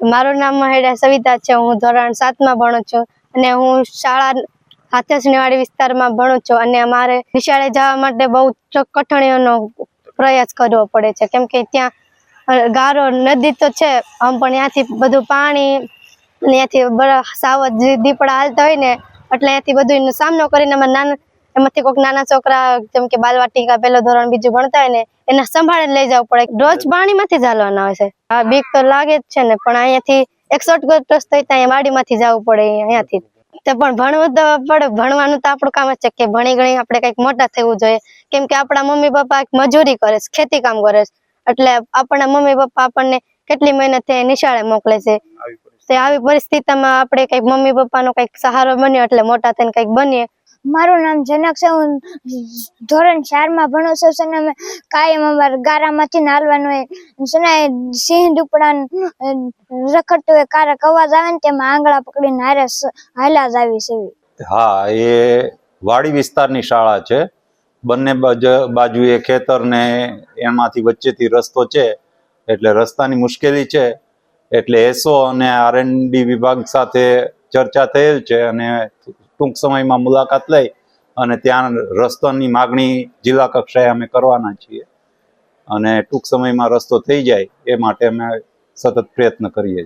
મારું નામ હેડા સવિતા છે, હું ધોરણ સાતમાં ભણું છું અને હું શાળા હાથસણીવાડી વિસ્તારમાં ભણું છું અને અમારે નિશાળે જવા માટે બહુ જ કઠણાઈઓનો પ્રયાસ કરવો પડે છે. કેમ કે ત્યાં ગારો નદી તો છે, આમ પણ ત્યાંથી બધું પાણી અને ત્યાંથી સાવજ દીપડા હાલતા હોય ને, એટલે ત્યાંથી બધું સામનો કરીને અમે નાના એમાંથી કોઈક નાના છોકરા જેમ કે બાલવાટિકા પહેલો ધોરણ બીજું ભણતા હોય ને એને સંભાળે લઈ જવું પડે. રોજ પાણીમાંથી જ હાલવાના હોય છે. આ બીક તો લાગે જ છે ને પણ અહીંયાથી એક શોર્ટકટ રસ્તો ત્યાં વાડીમાંથી જવું પડે અહીંયાથી. તે પણ ભણવું તો પડે ભણવાનું તો આપણું કામ જ છે કે ભણી ગણી આપણે કંઈક મોટા થવું જોઈએ. કેમ કે આપણા મમ્મી પપ્પા મજૂરી કરે છે ખેતી કામ કરે છે. એટલે આપણા મમ્મી પપ્પા આપણને કેટલી મહેનત નિશાળે મોકલે છે. તે આવી પરિસ્થિતિમાં આપણે કંઈક મમ્મી પપ્પાનો કંઈક સહારો બન્યો એટલે મોટા થઈને કંઈક બનીએ. મારું નામ જનક છે. હું ધોરણ ચારમાં ભણું છું. છે અમે કાયમ અમારે ગારામાંથી નાલવાનું હોય. છે સિંહ દુપડા રખડતું હોય, કારક અવાજ આવે ને તેમાં આંગળા પકડીને હારે જ આવી છે. હા, એ વાડી વિસ્તારની શાળા છે. બંને બાજ- બાજુએ ખેતર ને એમાંથી વચ્ચેથી રસ્તો છે. એટલે રસ્તાની મુશ્કેલી છે. એટલે એસો અને આરએનડી વિભાગ સાથે ચર્ચા થયેલ છે અને ટૂંક સમયમાં મુલાકાત લઈ અને ત્યાં રસ્તાની માગણી જિલ્લા કક્ષાએ અમે કરવાના છીએ. અને ટૂંક સમયમાં રસ્તો થઈ જાય એ માટે અમે સતત પ્રયત્ન કરીએ